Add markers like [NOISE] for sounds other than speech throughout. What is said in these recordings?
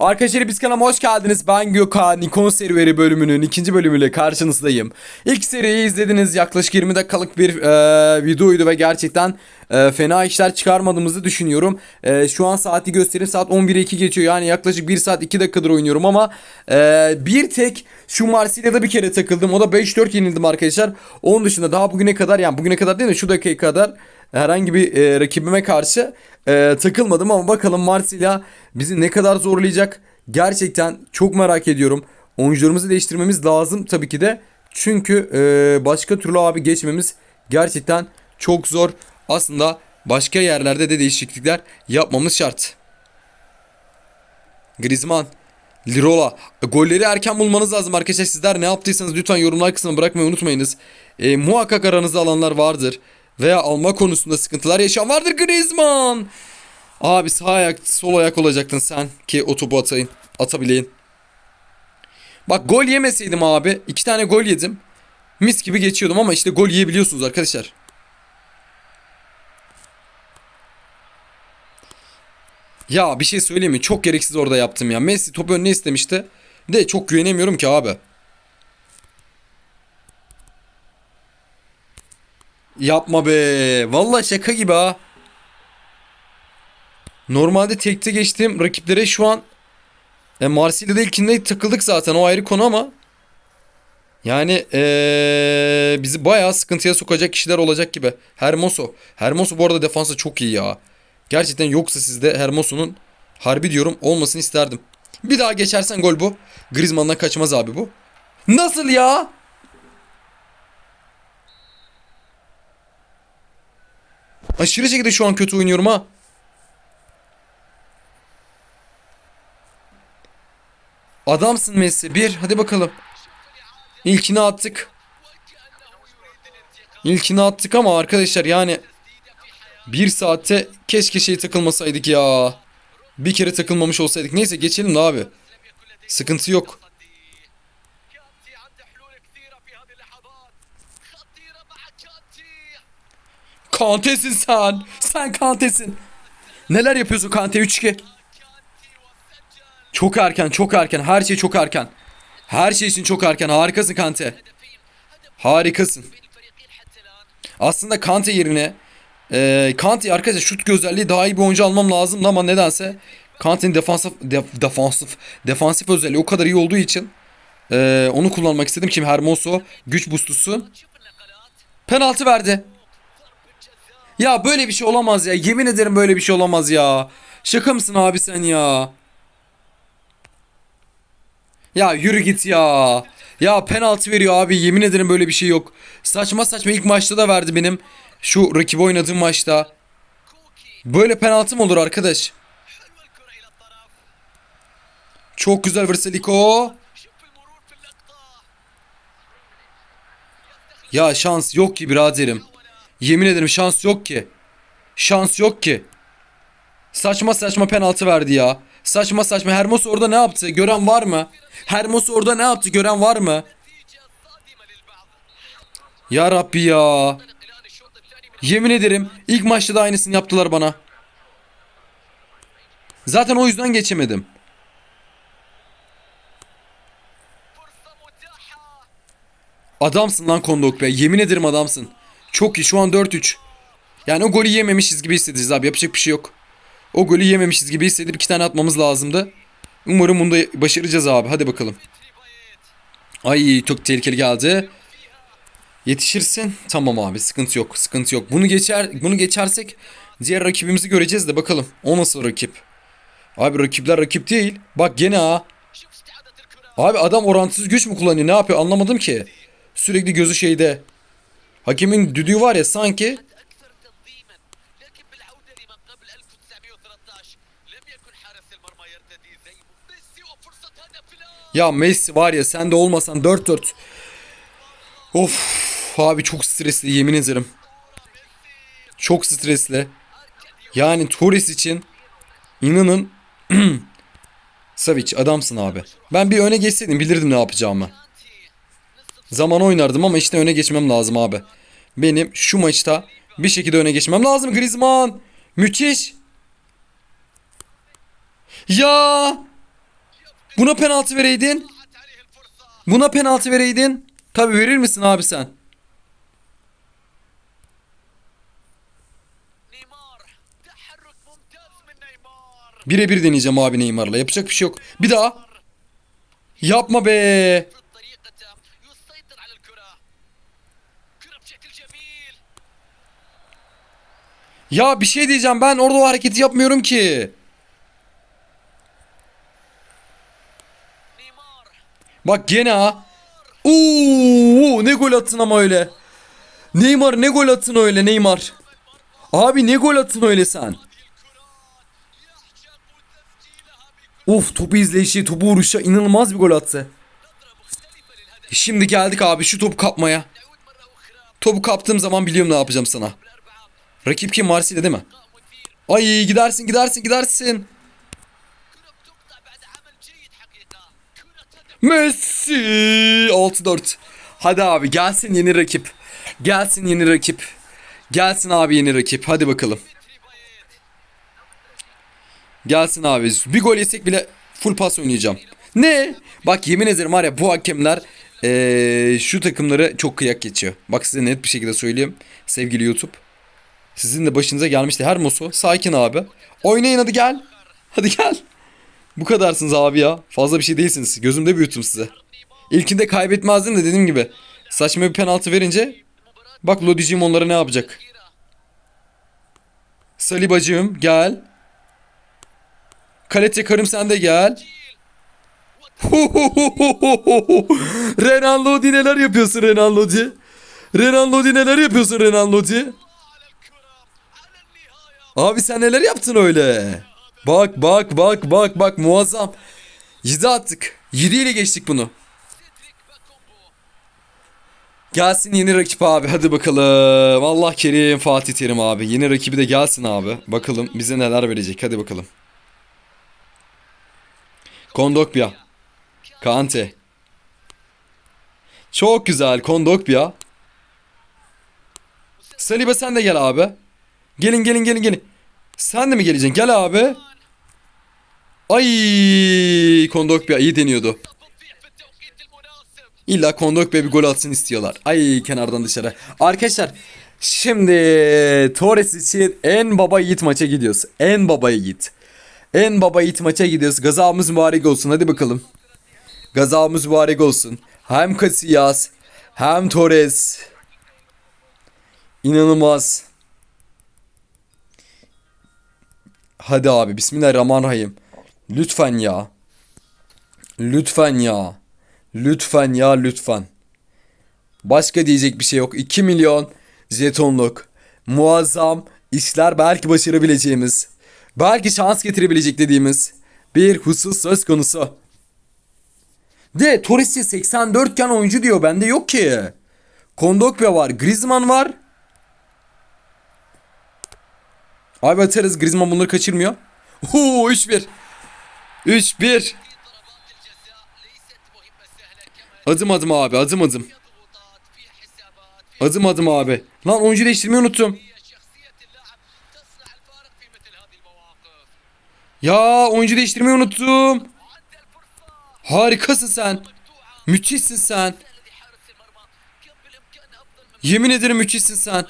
Arkadaşlar biz kanalıma hoş geldiniz. Ben Gökhan. Nikon serüveri bölümünün ikinci bölümüyle karşınızdayım. İlk seriyi izlediniz. Yaklaşık 20 dakikalık bir e, videoydu ve gerçekten e, fena işler çıkarmadığımızı düşünüyorum. E, şu an saati göstereyim. Saat 11'e 2 geçiyor. Yani yaklaşık 1 saat 2 dakikadır oynuyorum ama e, bir tek şu Marsilya'da bir kere takıldım. O da 5-4 yenildim arkadaşlar. Onun dışında daha bugüne kadar yani bugüne kadar değil de şu dakika kadar herhangi bir e, rakibime karşı e, takılmadım ama bakalım Marsilya bizi ne kadar zorlayacak gerçekten çok merak ediyorum. Oyuncularımızı değiştirmemiz lazım tabii ki de çünkü e, başka türlü abi geçmemiz gerçekten çok zor. Aslında başka yerlerde de değişiklikler yapmamız şart. Griezmann Lirola. Golleri erken bulmanız lazım arkadaşlar. Sizler ne yaptıysanız lütfen yorumlar kısmına bırakmayı unutmayınız. E, muhakkak aranızda alanlar vardır. Veya alma konusunda sıkıntılar yaşayan vardır Griezmann. Abi sağ ayak sol ayak olacaktın sen ki o topu atayın. Atabileyim. Bak gol yemeseydim abi. iki tane gol yedim. Mis gibi geçiyordum ama işte gol yiyebiliyorsunuz arkadaşlar. Ya bir şey söyleyeyim mi? Çok gereksiz orada yaptım ya. Messi topu önüne istemişti. De çok güvenemiyorum ki abi. Yapma be. Vallahi şaka gibi ha. Normalde tekte geçtiğim rakiplere şu an e, Marsilya'da ilkinde takıldık zaten o ayrı konu ama yani ee, bizi bayağı sıkıntıya sokacak kişiler olacak gibi. Hermoso. Hermoso bu arada defansa çok iyi ya. Gerçekten yoksa sizde Hermoso'nun harbi diyorum olmasını isterdim. Bir daha geçersen gol bu. Griezmann'dan kaçmaz abi bu. Nasıl ya? Aşırı şekilde şu an kötü oynuyorum ha. Adamsın Messi. Bir. Hadi bakalım. İlkini attık. İlkini attık ama arkadaşlar yani bir saatte keşke şey takılmasaydık ya. Bir kere takılmamış olsaydık. Neyse geçelim de abi. Sıkıntı yok. Kantesin sen. Sen kantesin. Neler yapıyorsun kante 3-2. Çok erken çok erken. Her şey çok erken. Her şey için çok erken. Harikasın kante. Harikasın. Aslında kante yerine e, Kante arkadaşlar şut özelliği daha iyi bir oyuncu almam lazımdı ama nedense Kante'nin defansif, def, defansif, defansif özelliği o kadar iyi olduğu için e, onu kullanmak istedim. Kim Hermoso güç bustusu. Penaltı verdi. Ya böyle bir şey olamaz ya. Yemin ederim böyle bir şey olamaz ya. Şaka mısın abi sen ya? Ya yürü git ya. Ya penaltı veriyor abi. Yemin ederim böyle bir şey yok. Saçma saçma ilk maçta da verdi benim. Şu rakibi oynadığım maçta. Böyle penaltı mı olur arkadaş? Çok güzel Verseliko. Ya şans yok ki biraderim. Yemin ederim şans yok ki. Şans yok ki. Saçma saçma penaltı verdi ya. Saçma saçma Hermos orada ne yaptı? Gören var mı? Hermos orada ne yaptı? Gören var mı? Ya Rabbi ya. Yemin ederim ilk maçta da aynısını yaptılar bana. Zaten o yüzden geçemedim. Adamsın lan Kondok be. Yemin ederim adamsın. Çok iyi şu an 4-3. Yani o golü yememişiz gibi hissedeceğiz abi yapacak bir şey yok. O golü yememişiz gibi hissedip iki tane atmamız lazımdı. Umarım bunu da başaracağız abi hadi bakalım. Ay çok tehlikeli geldi. Yetişirsin. Tamam abi sıkıntı yok sıkıntı yok. Bunu geçer bunu geçersek diğer rakibimizi göreceğiz de bakalım. O nasıl rakip? Abi rakipler rakip değil. Bak gene ha. Abi adam orantısız güç mü kullanıyor? Ne yapıyor? Anlamadım ki. Sürekli gözü şeyde. Hakimin düdüğü var ya sanki Ya Messi var ya sen de olmasan 4-4. Of abi çok stresli yemin ederim. Çok stresli. Yani Torres için inanın [CLEARS THROAT] Savic adamsın abi. Ben bir öne geçseydim bilirdim ne yapacağımı zaman oynardım ama işte öne geçmem lazım abi. Benim şu maçta bir şekilde öne geçmem lazım Griezmann. Müthiş. Ya buna penaltı vereydin. Buna penaltı vereydin. Tabi verir misin abi sen? Birebir deneyeceğim abi Neymar'la. Yapacak bir şey yok. Bir daha. Yapma be. Ya bir şey diyeceğim ben orada o hareketi yapmıyorum ki. Bak gene ha. Oo, ne gol attın ama öyle. Neymar ne gol attın öyle Neymar. Abi ne gol attın öyle sen. Of topu izleyişi, topu vuruşa inanılmaz bir gol attı. Şimdi geldik abi şu topu kapmaya. Topu kaptığım zaman biliyorum ne yapacağım sana. Rakip kim? Marsilya değil mi? Ay gidersin gidersin gidersin. Messi 6-4. Hadi abi gelsin yeni rakip. Gelsin yeni rakip. Gelsin abi yeni rakip. Hadi bakalım. Gelsin abi. Bir gol yesek bile full pas oynayacağım. Ne? Bak yemin ederim var ya bu hakemler ee, şu takımları çok kıyak geçiyor. Bak size net bir şekilde söyleyeyim sevgili YouTube. Sizin de başınıza gelmişti her Hermosu. Sakin abi. Oynayın hadi gel. Hadi gel. Bu kadarsınız abi ya. Fazla bir şey değilsiniz. Gözümde büyüttüm sizi. İlkinde kaybetmezdim de dediğim gibi. Saçma bir penaltı verince bak Lodicim onlara ne yapacak. Salibacığım gel. Kalete karım sen de gel. Renan Lodi neler yapıyorsun Renan Lodi? Renan Lodi neler yapıyorsun Renan Lodi? Abi sen neler yaptın öyle? Bak bak bak bak bak muazzam. 7 attık. 7 ile geçtik bunu. Gelsin yeni rakip abi hadi bakalım. Allah kerim Fatih Terim abi. Yeni rakibi de gelsin abi. Bakalım bize neler verecek hadi bakalım. Kondokbia. Kante. Çok güzel Kondokbia. Saliba sen de gel abi. Gelin gelin gelin gelin. Sen de mi geleceksin? Gel abi. Ay Kondokbe iyi deniyordu. İlla Kondokbe bir gol atsın istiyorlar. Ay kenardan dışarı. Arkadaşlar şimdi Torres için en baba yiğit maça gidiyoruz. En baba yiğit. En baba yiğit maça gidiyoruz. Gazamız mübarek olsun. Hadi bakalım. Gazamız mübarek olsun. Hem Casillas hem Torres. İnanılmaz. Hadi abi Bismillahirrahmanirrahim. Lütfen ya. Lütfen ya. Lütfen ya lütfen. Başka diyecek bir şey yok. 2 milyon jetonluk. Muazzam işler belki başarabileceğimiz. Belki şans getirebilecek dediğimiz bir husus söz konusu. De Torres'i 84 iken oyuncu diyor. Bende yok ki. Kondokbe var. Griezmann var. Abi atarız. Griezmann bunları kaçırmıyor. Oo 3-1. 3-1. Adım adım abi adım adım. Adım adım abi. Lan oyuncu değiştirmeyi unuttum. Ya oyuncu değiştirmeyi unuttum. Harikasın sen. Müthişsin sen. Yemin ederim müthişsin sen.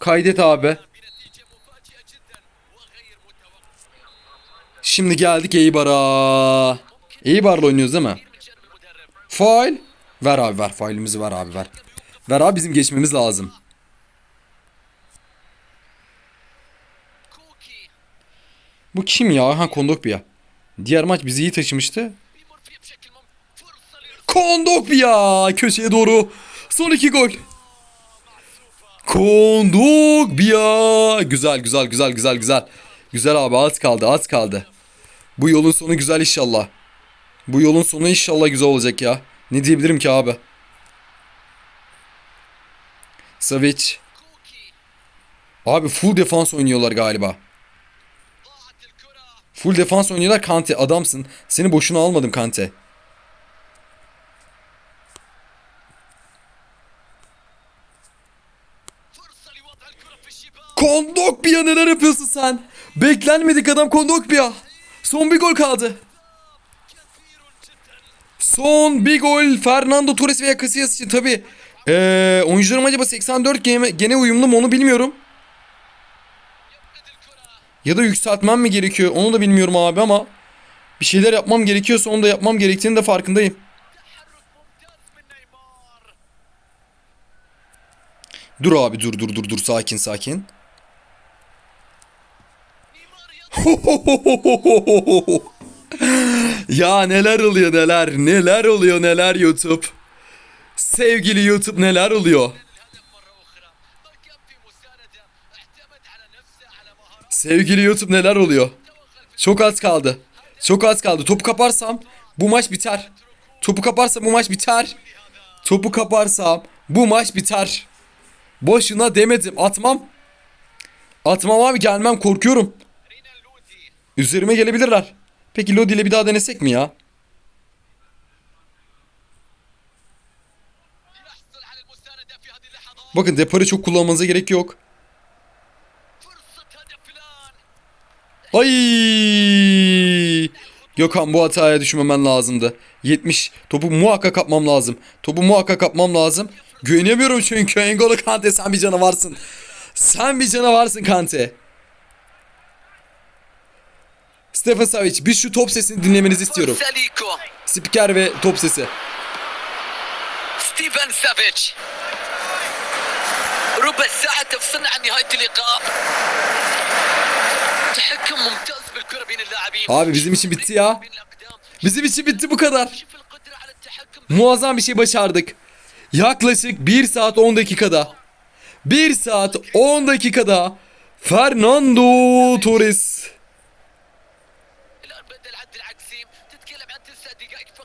Kaydet abi. Şimdi geldik Eybar'a. Eybar'la oynuyoruz değil mi? Fail. Ver abi ver. Failimizi ver abi ver. Ver abi bizim geçmemiz lazım. Bu kim ya? Ha Kondokbia. Diğer maç bizi iyi taşımıştı. Kondokbia köşeye doğru. Son iki gol. Konduk bir ya. Güzel güzel güzel güzel güzel. Güzel abi az kaldı az kaldı. Bu yolun sonu güzel inşallah. Bu yolun sonu inşallah güzel olacak ya. Ne diyebilirim ki abi? Savic. Abi full defans oynuyorlar galiba. Full defans oynuyorlar Kante adamsın. Seni boşuna almadım Kante. Sen? Beklenmedik adam Kondogbia. Son bir gol kaldı. Son bir gol Fernando Torres veya Casillas için tabi. Ee, oyuncularım acaba 84 gene, gene uyumlu mu onu bilmiyorum. Ya da yükseltmem mi gerekiyor onu da bilmiyorum abi ama bir şeyler yapmam gerekiyorsa onu da yapmam gerektiğini de farkındayım. Dur abi dur dur dur dur sakin sakin. [LAUGHS] ya neler oluyor neler, neler oluyor neler YouTube. Sevgili YouTube neler oluyor? Sevgili YouTube neler oluyor? Çok az kaldı. Çok az kaldı. Topu kaparsam bu maç biter. Topu kaparsam bu maç biter. Topu kaparsam bu maç biter. Boşuna demedim. Atmam. Atmam abi gelmem korkuyorum. Üzerime gelebilirler. Peki Lodi ile bir daha denesek mi ya? Bakın deparı çok kullanmanıza gerek yok. Ay! Gökhan bu hataya düşmemen lazımdı. 70. Topu muhakkak kapmam lazım. Topu muhakkak kapmam lazım. Güvenemiyorum çünkü Engolo Kante sen bir canavarsın. Sen bir canavarsın Kante. Stefan Savic biz şu top sesini dinlemenizi istiyorum. ساليكو Spiker ve top sesi. ستيفن سافيتش ربع ساعة تفصلنا عن نهاية اللقاء تحكم ممتاز بالكرة بين اللاعبين Abi bizim için bitti ya. بين الأقدام Bizim için bitti bu kadar. شوف القدرة على التحكم Muazzam bir şey başardık. Yaklaşık 1 saat 10 dakikada. 1 saat 10 dakikada Fernando Torres.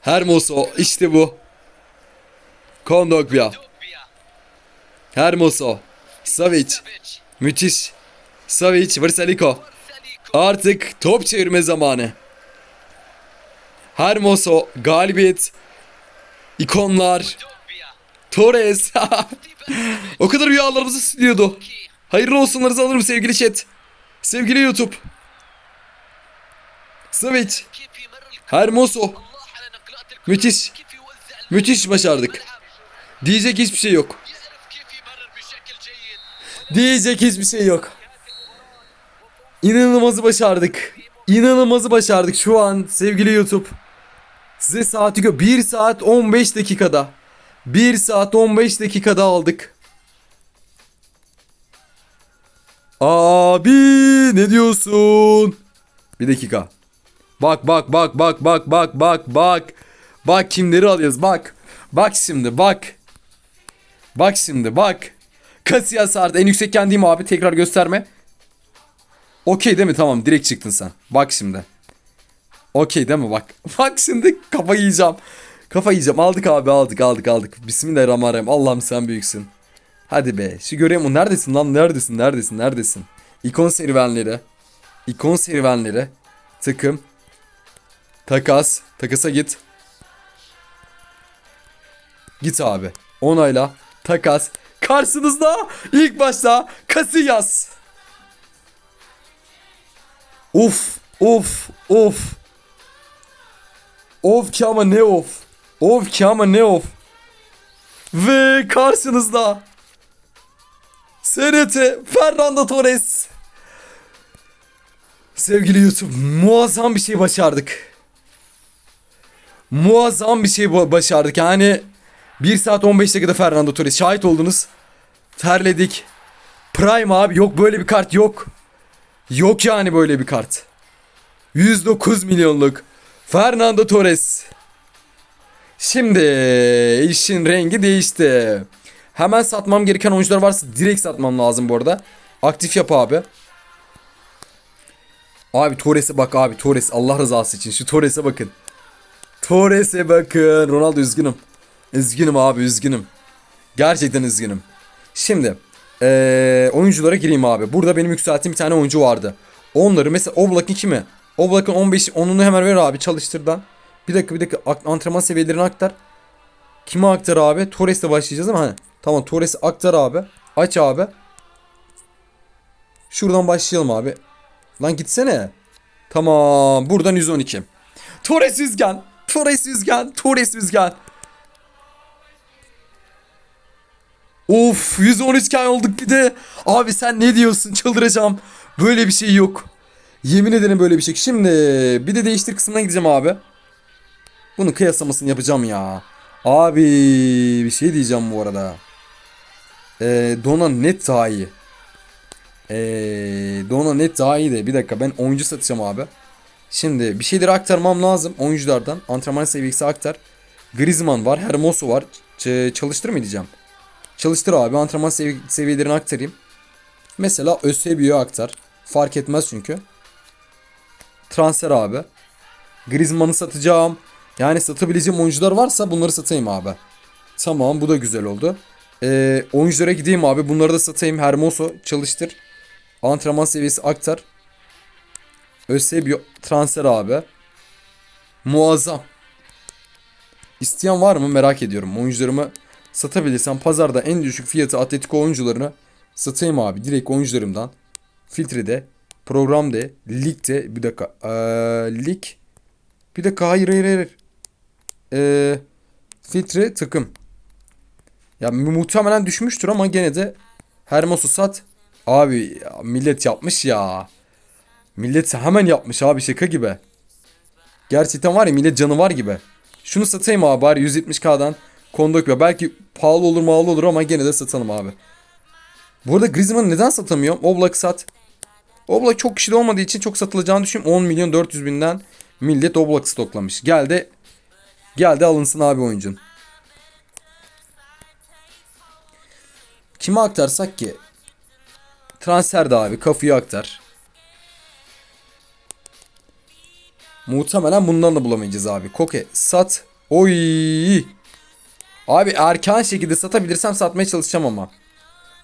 Hermoso işte bu. Kondogbia. Hermoso. Savic. Müthiş. Savic. Vrsaliko. Artık top çevirme zamanı. Hermoso. Galibiyet. İkonlar. Torres. [LAUGHS] o kadar rüyalarımızı siliyordu. Hayırlı olsunlarınızı alırım sevgili chat. Sevgili YouTube. Savic. Hermoso. Müthiş. Müthiş başardık. Diyecek hiçbir şey yok. Diyecek hiçbir şey yok. İnanılmazı başardık. İnanılmazı başardık şu an sevgili YouTube. Size saati gö 1 saat 15 dakikada. 1 saat 15 dakikada aldık. Abi ne diyorsun? Bir dakika. Bak bak bak bak bak bak bak bak. Bak kimleri alıyoruz bak. Bak şimdi bak. Bak şimdi bak. Casillas artı en yüksek kendiyim abi tekrar gösterme. Okey değil mi? Tamam direkt çıktın sen. Bak şimdi. Okey değil mi? Bak. [LAUGHS] Bak şimdi kafa yiyeceğim. Kafa yiyeceğim. Aldık abi aldık aldık aldık. Bismillahirrahmanirrahim. Allah'ım sen büyüksün. Hadi be. Şu göreyim o neredesin lan? Neredesin? Neredesin? Neredesin? İkon serüvenleri. İkon serüvenleri. Takım. Takas. Takasa git. Git abi. Onayla. Takas. Karşınızda ilk başta Casillas. Of. Of. Of. Of ki ama ne of. Of ki ama ne of. Ve karşınızda SRT Fernando Torres. Sevgili YouTube muazzam bir şey başardık. Muazzam bir şey ba- başardık. Yani 1 saat 15 dakikada Fernando Torres şahit oldunuz. Terledik. Prime abi yok böyle bir kart yok. Yok yani böyle bir kart. 109 milyonluk Fernando Torres. Şimdi işin rengi değişti. Hemen satmam gereken oyuncular varsa direkt satmam lazım bu arada. Aktif yap abi. Abi Torres'e bak abi Torres Allah rızası için şu Torres'e bakın. Torres'e bakın. Ronaldo üzgünüm. Üzgünüm abi üzgünüm. Gerçekten üzgünüm. Şimdi eee, oyunculara gireyim abi. Burada benim yükselttiğim bir tane oyuncu vardı. Onları mesela Oblak'ın kimi? Oblak'ın 15 onunu hemen ver abi çalıştırdan. Bir dakika bir dakika Ak- antrenman seviyelerini aktar. Kime aktar abi? Torres'le başlayacağız ama hani. Tamam Torres'i aktar abi. Aç abi. Şuradan başlayalım abi. Lan gitsene. Tamam buradan 112. Torres Yüzgen. Torres Yüzgen. Torres Yüzgen. Of 113 kan olduk bir de. Abi sen ne diyorsun çıldıracağım. Böyle bir şey yok. Yemin ederim böyle bir şey. Şimdi bir de değiştir kısmına gideceğim abi. Bunun kıyaslamasını yapacağım ya. Abi bir şey diyeceğim bu arada. Ee, Dona net daha iyi. Ee, Dona net daha iyi de bir dakika ben oyuncu satacağım abi. Şimdi bir şeyleri aktarmam lazım oyunculardan. Antrenman seviyesi aktar. Griezmann var, Hermoso var. Ç- çalıştır mı diyeceğim? Çalıştır abi antrenman sevi- seviyelerini aktarayım. Mesela Ösebio'yu aktar. Fark etmez çünkü. Transfer abi. Griezmann'ı satacağım. Yani satabileceğim oyuncular varsa bunları satayım abi. Tamam bu da güzel oldu. Ee, oyunculara gideyim abi. Bunları da satayım. Hermoso çalıştır. Antrenman seviyesi aktar. Ösebio transfer abi. Muazzam. İsteyen var mı merak ediyorum. Oyuncularımı satabilirsem pazarda en düşük fiyatı Atletico oyuncularını satayım abi. Direkt oyuncularımdan. Filtrede, programda, ligde bir dakika. Ee, lig. Bir dakika hayır hayır hayır. Ee, filtre takım. Ya muhtemelen düşmüştür ama gene de Hermos'u sat. Abi millet yapmış ya. Millet hemen yapmış abi şaka gibi. Gerçekten var ya millet canavar gibi. Şunu satayım abi bari 170k'dan Kondokya. Belki pahalı olur pahalı olur ama gene de satalım abi. Bu arada Griezmann'ı neden satamıyorum? Oblak sat. Oblak çok kişide olmadığı için çok satılacağını düşünüyorum. 10 milyon 400 binden millet Oblak stoklamış. Gel de gel de alınsın abi oyuncun. Kime aktarsak ki? Transfer de abi kafayı aktar. Muhtemelen bundan da bulamayacağız abi. Koke sat. Oy. Abi erken şekilde satabilirsem satmaya çalışacağım ama.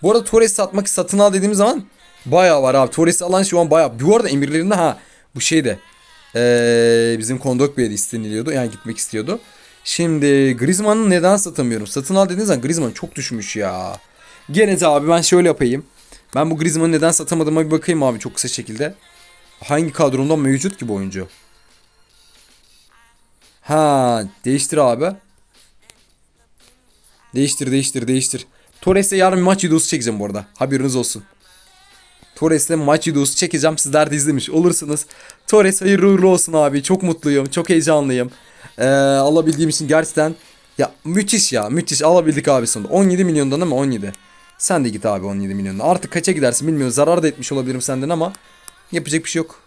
Bu arada Torres satmak satın al dediğim zaman bayağı var abi. Torres'i alan şu an bayağı. Bu arada emirlerinde ha bu şeyde ee, bizim Kondogba'ya da isteniliyordu. Yani gitmek istiyordu. Şimdi Griezmann'ı neden satamıyorum? Satın al dediğiniz zaman Griezmann çok düşmüş ya. Gene de abi ben şöyle yapayım. Ben bu Griezmann'ı neden satamadığıma bir bakayım abi çok kısa şekilde. Hangi kadromda mevcut ki bu oyuncu? Ha değiştir abi. Değiştir değiştir değiştir. Torres'le yarın maç videosu çekeceğim bu arada. Haberiniz olsun. Torres'le maç videosu çekeceğim. Sizler de izlemiş olursunuz. Torres hayırlı uğurlu olsun abi. Çok mutluyum. Çok heyecanlıyım. Ee, alabildiğim için gerçekten ya müthiş ya. Müthiş. Alabildik abi sonunda. 17 milyondan ama 17. Sen de git abi 17 milyondan. Artık kaça gidersin bilmiyorum. Zarar da etmiş olabilirim senden ama yapacak bir şey yok.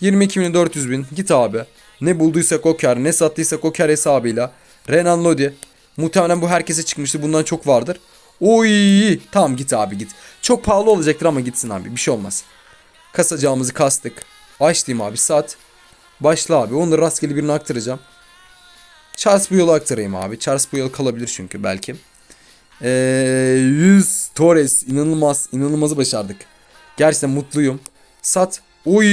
22 milyon 400 bin. Git abi. Ne bulduysak o kar. Ne sattıysak o kar hesabıyla. Renan Lodi. Muhtemelen bu herkese çıkmıştı. Bundan çok vardır. Oy tamam git abi git. Çok pahalı olacaktır ama gitsin abi bir şey olmaz. Kasacağımızı kastık. Aç diyeyim abi saat. Başla abi onu da rastgele birine aktaracağım. Charles bu yolu aktarayım abi. Charles bu yol kalabilir çünkü belki. Ee, 100 Torres inanılmaz inanılmazı başardık. Gerçekten mutluyum. Sat. Oy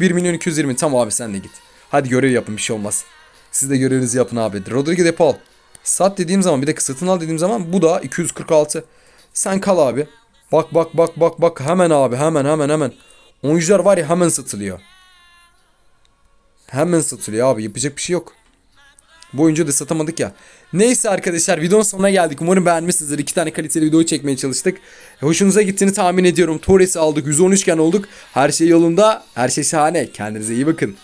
1 milyon 220 tamam abi sen de git. Hadi görev yapın bir şey olmaz. Siz de görevinizi yapın abi. Rodrigo de Paul. Sat dediğim zaman bir de satın al dediğim zaman bu da 246. Sen kal abi. Bak bak bak bak bak hemen abi hemen hemen hemen. Oyuncular var ya hemen satılıyor. Hemen satılıyor abi yapacak bir şey yok. Bu oyuncuyu da satamadık ya. Neyse arkadaşlar videonun sonuna geldik. Umarım beğenmişsinizdir. İki tane kaliteli video çekmeye çalıştık. Hoşunuza gittiğini tahmin ediyorum. Torres'i aldık. 113 iken olduk. Her şey yolunda. Her şey şahane. Kendinize iyi bakın.